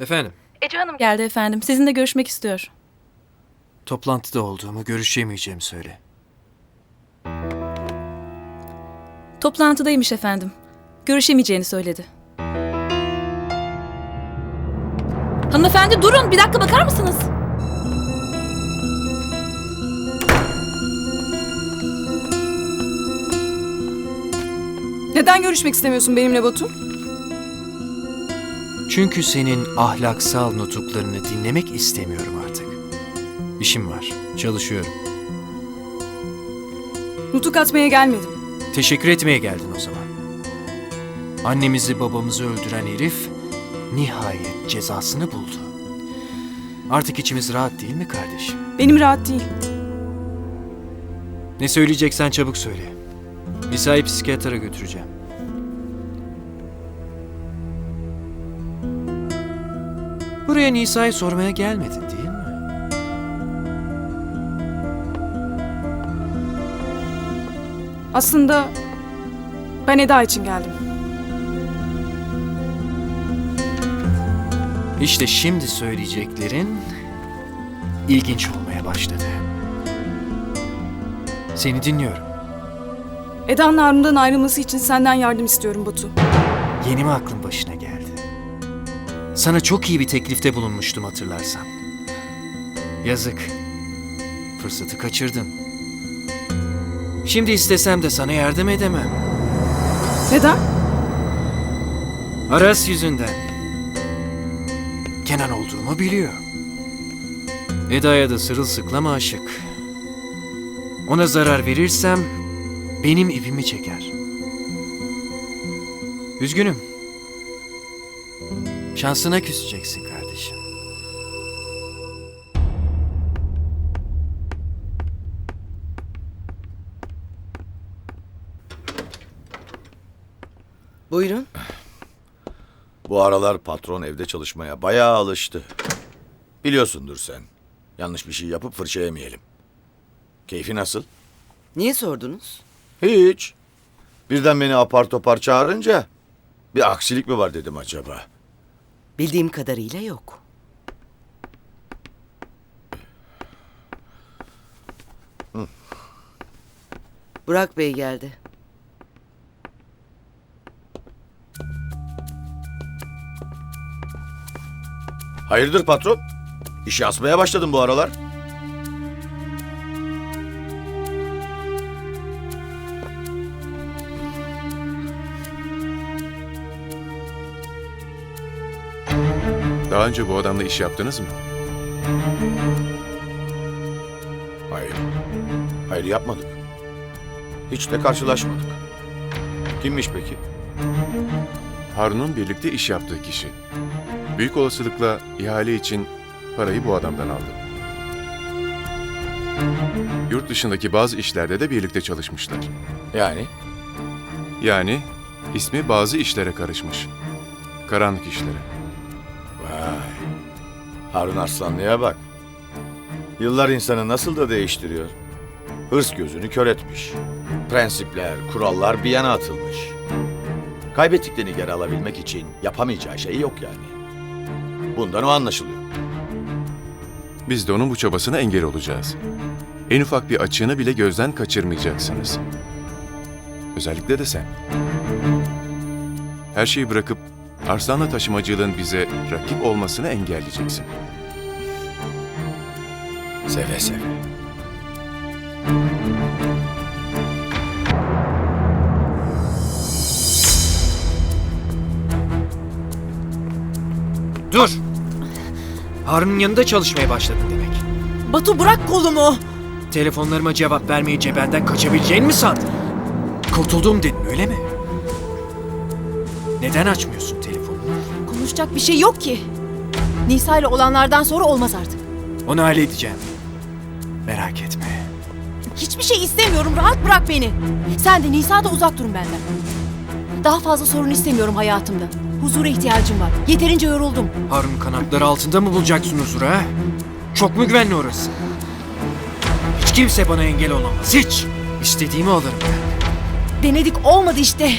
Efendim, Ece Hanım geldi efendim. Sizinle görüşmek istiyor. toplantıda olduğumu, görüşemeyeceğimi söyle. Toplantıdaymış efendim. Görüşemeyeceğini söyledi. Hanımefendi durun bir dakika bakar mısınız? Neden görüşmek istemiyorsun benimle Batu? Çünkü senin ahlaksal nutuklarını dinlemek istemiyorum artık. İşim var, çalışıyorum. Nutuk atmaya gelmedim. Teşekkür etmeye geldin o zaman. Annemizi babamızı öldüren herif nihayet cezasını buldu. Artık içimiz rahat değil mi kardeşim? Benim rahat değil. Ne söyleyeceksen çabuk söyle. Nisa'yı psikiyatra götüreceğim. Buraya Nisa'yı sormaya gelmedin değil mi? Aslında ben Eda için geldim. İşte şimdi söyleyeceklerin ilginç olmaya başladı. Seni dinliyorum. Eda'nın Harun'dan ayrılması için senden yardım istiyorum Batu. Yeni mi aklın başına? Sana çok iyi bir teklifte bulunmuştum hatırlarsan. Yazık. Fırsatı kaçırdın. Şimdi istesem de sana yardım edemem. Neden? Aras yüzünden. Kenan olduğumu biliyor. Eda'ya da sırılsıklam aşık. Ona zarar verirsem benim ipimi çeker. Üzgünüm. Şansına küseceksin kardeşim. Buyurun. Bu aralar patron evde çalışmaya bayağı alıştı. Biliyorsundur sen. Yanlış bir şey yapıp fırça yemeyelim. Keyfi nasıl? Niye sordunuz? Hiç. Birden beni apar topar çağırınca bir aksilik mi var dedim acaba. Bildiğim kadarıyla yok. Burak Bey geldi. Hayırdır patron? İşi asmaya başladım bu aralar. Daha önce bu adamla iş yaptınız mı? Hayır. Hayır yapmadık. Hiç de karşılaşmadık. Kimmiş peki? Harun'un birlikte iş yaptığı kişi. Büyük olasılıkla ihale için parayı bu adamdan aldı. Yurt dışındaki bazı işlerde de birlikte çalışmışlar. Yani? Yani ismi bazı işlere karışmış. Karanlık işlere. Vay. Harun Arslanlı'ya bak. Yıllar insanı nasıl da değiştiriyor. Hırs gözünü kör etmiş. Prensipler, kurallar bir yana atılmış. Kaybettiklerini geri alabilmek için yapamayacağı şey yok yani. Bundan o anlaşılıyor. Biz de onun bu çabasına engel olacağız. En ufak bir açığını bile gözden kaçırmayacaksınız. Özellikle de sen. Her şeyi bırakıp Arslan'la taşımacılığın bize rakip olmasını engelleyeceksin. Seve seve. Dur! Harun'un yanında çalışmaya başladın demek. Batu bırak kolumu. Telefonlarıma cevap vermeyince benden kaçabileceğini mi sandın? Kurtuldum dedin öyle mi? Neden açmıyorsun? Konuşacak bir şey yok ki. Nisa ile olanlardan sonra olmaz artık. Onu halledeceğim. Merak etme. Hiçbir şey istemiyorum. Rahat bırak beni. Sen de Nisa da uzak durun benden. Daha fazla sorun istemiyorum hayatımda. Huzura ihtiyacım var. Yeterince yoruldum. Harun kanatları altında mı bulacaksın huzuru ha? Çok mu güvenli orası? Hiç kimse bana engel olamaz. Hiç. İstediğimi alırım ben. Denedik olmadı işte.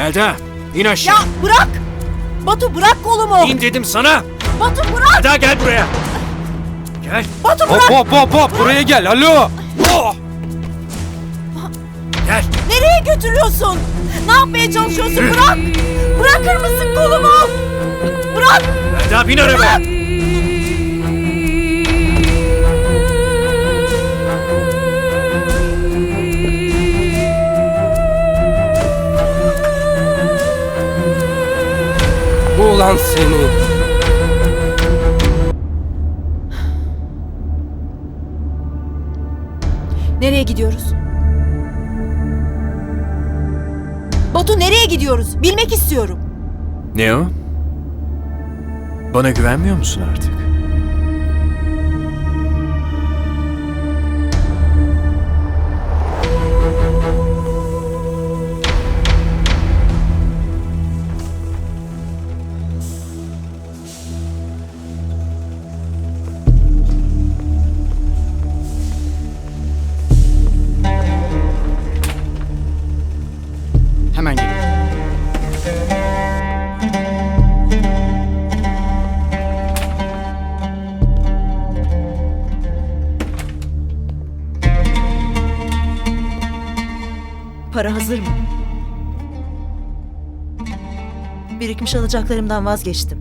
Melda in aşağı. Ya bırak! Batu bırak kolumu. İn dedim sana. Batu bırak. Eda gel buraya. Gel. Batu Hop bırak. hop hop hop buraya gel alo. Oh! Gel. Nereye götürüyorsun? Ne yapmaya çalışıyorsun? Bırak. Bırakır mısın kolumu? Bırak. Eda bin arabaya. Ulan seni. Nereye gidiyoruz? Batu nereye gidiyoruz? Bilmek istiyorum. Ne o? Bana güvenmiyor musun artık? Hemen geliyorum. Para hazır mı? Birikmiş alacaklarımdan vazgeçtim.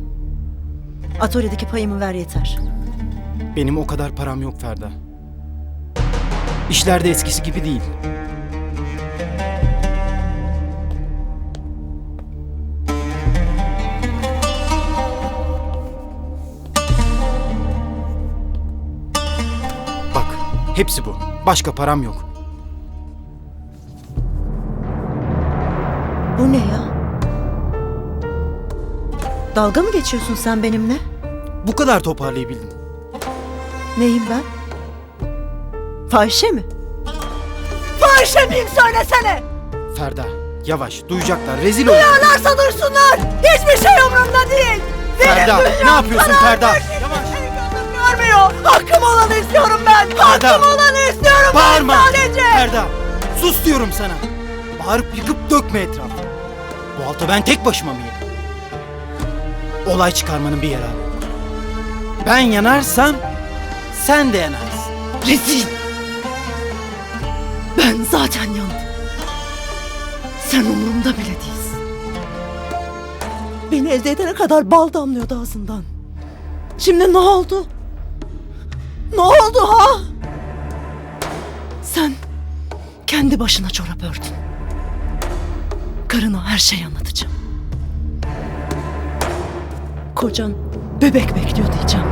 Atölyedeki payımı ver yeter. Benim o kadar param yok Ferda. İşler de eskisi gibi değil. Hepsi bu. Başka param yok. Bu ne ya? Dalga mı geçiyorsun sen benimle? Bu kadar toparlayabildim. Neyim ben? Fahişe mi? Fahişe miyim söylesene! Ferda, yavaş. Duyacaklar. Rezil olur. Duyarlarsa duysunlar! Hiçbir şey umurumda değil! Ferda, ne yapıyorsun Ferda? Görmüyor! Hakkım olanı istiyorum ben! Hakkım olanı istiyorum Bağırma! ben sadece! Ferda! Sus diyorum sana! Bağırıp yıkıp dökme etrafı. Bu alta ben tek başıma mı yedim? Olay çıkarmanın bir yararı yok. Ben yanarsam sen de yanarsın. Rezil! Ben zaten yandım. Sen umurumda bile değilsin. Beni elde edene kadar bal damlıyordu ağzından. Şimdi ne oldu? Ne oldu ha? Sen kendi başına çorap ördün. Karına her şeyi anlatacağım. Kocan bebek bekliyor diyeceğim.